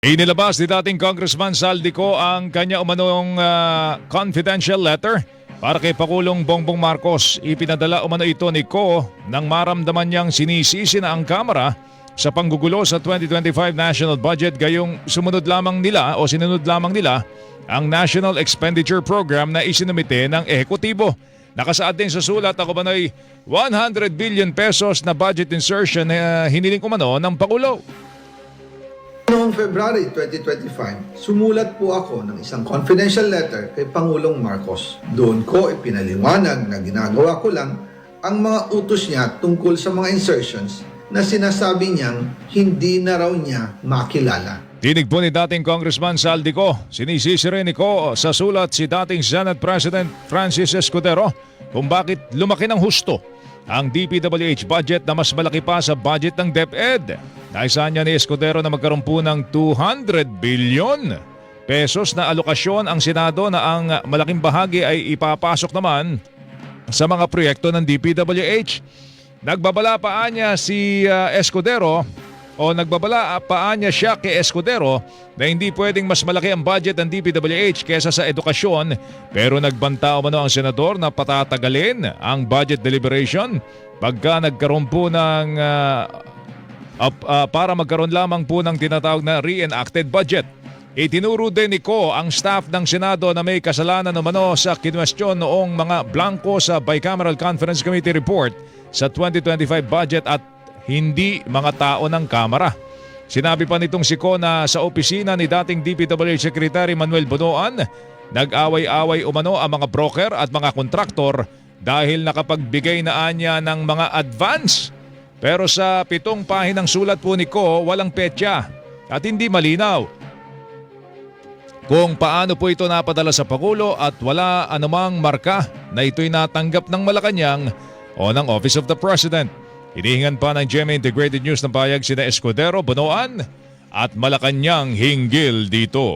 Inilabas ni dating Congressman Saldico ang kanya umanong ah, confidential letter para kay Pangulong Bongbong Marcos. Ipinadala umano ito ni Ko nang maramdaman niyang sinisisi na ang Kamara sa panggugulo sa 2025 national budget gayong sumunod lamang nila o sinunod lamang nila ang National Expenditure Program na isinumite ng ehekutibo. Nakasaad din sa sulat ako ba 100 billion pesos na budget insertion na hiniling umano ng Pangulo. Noong February 2025, sumulat po ako ng isang confidential letter kay Pangulong Marcos. Doon ko ipinaliwanag na ginagawa ko lang ang mga utos niya tungkol sa mga insertions na sinasabi niyang hindi na raw niya makilala. Tinig po ni dating Congressman Saldico. Sinisisi rin Ko sa sulat si dating Senate President Francis Escudero kung bakit lumaki ng husto ang DPWH budget na mas malaki pa sa budget ng DepEd. Naisahan niya ni Escudero na magkaroon po ng 200 billion pesos na alokasyon ang Senado na ang malaking bahagi ay ipapasok naman sa mga proyekto ng DPWH. Nagbabala pa niya si uh, Escudero o nagbabala pa niya siya kay Escudero na hindi pwedeng mas malaki ang budget ng DPWH kesa sa edukasyon pero nagbanta umano ang senador na patatagalin ang budget deliberation pagka nagkaroon po ng uh, up- uh, para magkaroon lamang po ng tinatawag na reenacted budget. Itinuro din ni Ko ang staff ng Senado na may kasalanan umano sa kinwestiyon noong mga blanco sa Bicameral Conference Committee report sa 2025 budget at hindi mga tao ng Kamara. Sinabi pa nitong si Ko na sa opisina ni dating DPWH Secretary Manuel Bonoan, nag-away-away umano ang mga broker at mga kontraktor dahil nakapagbigay na anya ng mga advance. Pero sa pitong pahinang sulat po ni Ko, walang petya at hindi malinaw kung paano po ito napadala sa Pangulo at wala anumang marka na ito'y natanggap ng Malacanang o ng Office of the President. Hinihingan pa ng GMA Integrated News ng bayag sina Escudero, Bonoan at Malacanang hinggil dito.